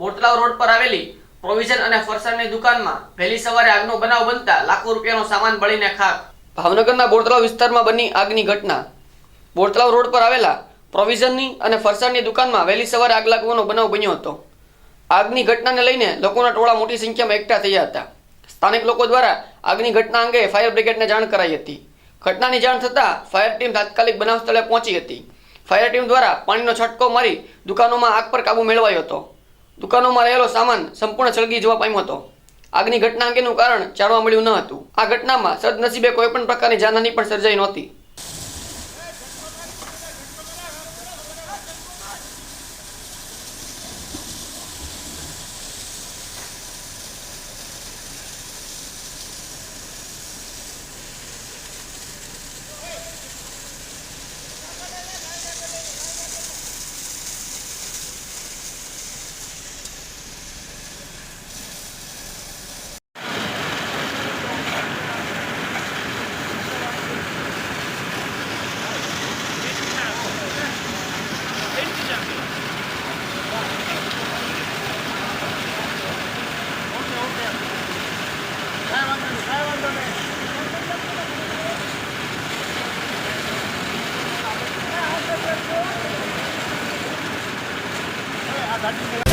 બોટલાવ road પર આવેલી provision અને ફરસાણની દુકાનમાં વહેલી સવારે આગનો બનાવ બનતા લાખો રૂપિયાનો સામાન બળીને ખાક. ભાવનગરના બોરતળાવ વિસ્તારમાં બની આગની ઘટના. બોરતળાવ રોડ પર આવેલા પ્રોવિઝનની અને ફરસાણની દુકાનમાં વહેલી સવારે આગ લાગવાનો બનાવ બન્યો હતો. આગની ઘટનાને લઈને લોકોના ટોળા મોટી સંખ્યામાં એકઠા થયા હતા. સ્થાનિક લોકો દ્વારા આગની ઘટના અંગે ફાયર બ્રિગેડને જાણ કરાઈ હતી. ઘટનાની જાણ થતાં ફાયર ટીમ તાત્કાલિક બનાવ સ્થળે પહોંચી હતી. ફાયર ટીમ દ્વારા પાણીનો છંટકો મારી દુકાનોમાં આગ પર કાબુ મેળવાયો હતો. દુકાનોમાં રહેલો સામાન સંપૂર્ણ સળગી જવા પામ્યો હતો. આગની ઘટના અંગેનું કારણ જાણવા મળ્યું ન હતું. આ ઘટનામાં સદનસીબે કોઈ પણ પ્રકારની જાનહાની પણ સર્જાઈ નહોતી. that's